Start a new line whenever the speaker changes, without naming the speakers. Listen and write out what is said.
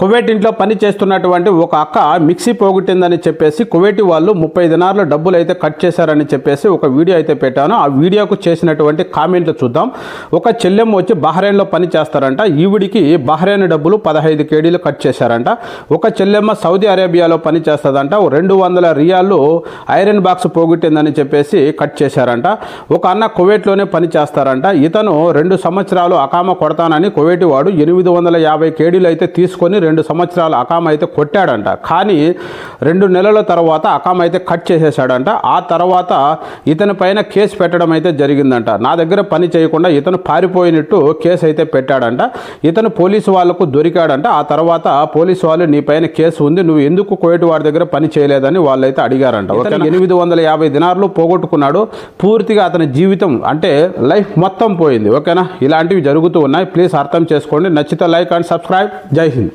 Kuwait ఇంట్లో పని చేస్తున్నటువంటి ఒక అక్క మిక్సీ పోగొట్టిందని చెప్పేసి కువైటి వాళ్ళు ముప్పై దినార్లు డబ్బులు అయితే కట్ చేశారని చెప్పేసి ఒక వీడియో అయితే పెట్టాను. ఆ వీడియోకు చేసినటువంటి కామెంట్లు చూద్దాం. ఒక చెల్లెమ్మ వచ్చి బహ్రెయిన్లో పని చేస్తారంట. ఈవిడికి బహ్రెయిన్ డబ్బులు పదహైదు కేడీలు కట్ చేశారంట. ఒక చెల్లెమ్మ సౌదీ అరేబియాలో పని చేస్తుందంట. రెండు వందల రియాలు ఐరన్ బాక్స్ పోగొట్టిందని చెప్పేసి కట్ చేశారంట. ఒక అన్న కువైట్లోనే పని చేస్తారంట. ఇతను రెండు సంవత్సరాలు అకామ కొడతానని కువైటి వాడు ఎనిమిది వందల యాభై కేడీలు అయితే తీసుకొని రెండు సంవత్సరాలు అకామ అయితే కొట్టాడంట. కానీ రెండు నెలల తర్వాత అకామ అయితే కట్ చేసేసాడంట ఆ తర్వాత ఇతని పైన కేసు పెట్టడం అయితే జరిగిందంట. నా దగ్గర పని చేయకుండా ఇతను పారిపోయినట్టు కేసు అయితే పెట్టాడంట. ఇతను పోలీసు వాళ్ళకు దొరికాడంట. ఆ తర్వాత పోలీసు వాళ్ళు నీ పైన కేసు ఉంది నువ్వు ఎందుకు కోయటి వాడి దగ్గర పని చేయలేదని వాళ్ళైతే అడిగారంట. ఎనిమిది వందల యాభై దినార్లు పోగొట్టుకున్నాడు. పూర్తిగా అతని జీవితం అంటే లైఫ్ మొత్తం పోయింది. ఓకేనా? ఇలాంటివి జరుగుతూ ఉన్నాయి. ప్లీజ్ అర్థం చేసుకోండి. నచ్చితే లైక్ అండ్ సబ్స్క్రైబ్. జై హింద్.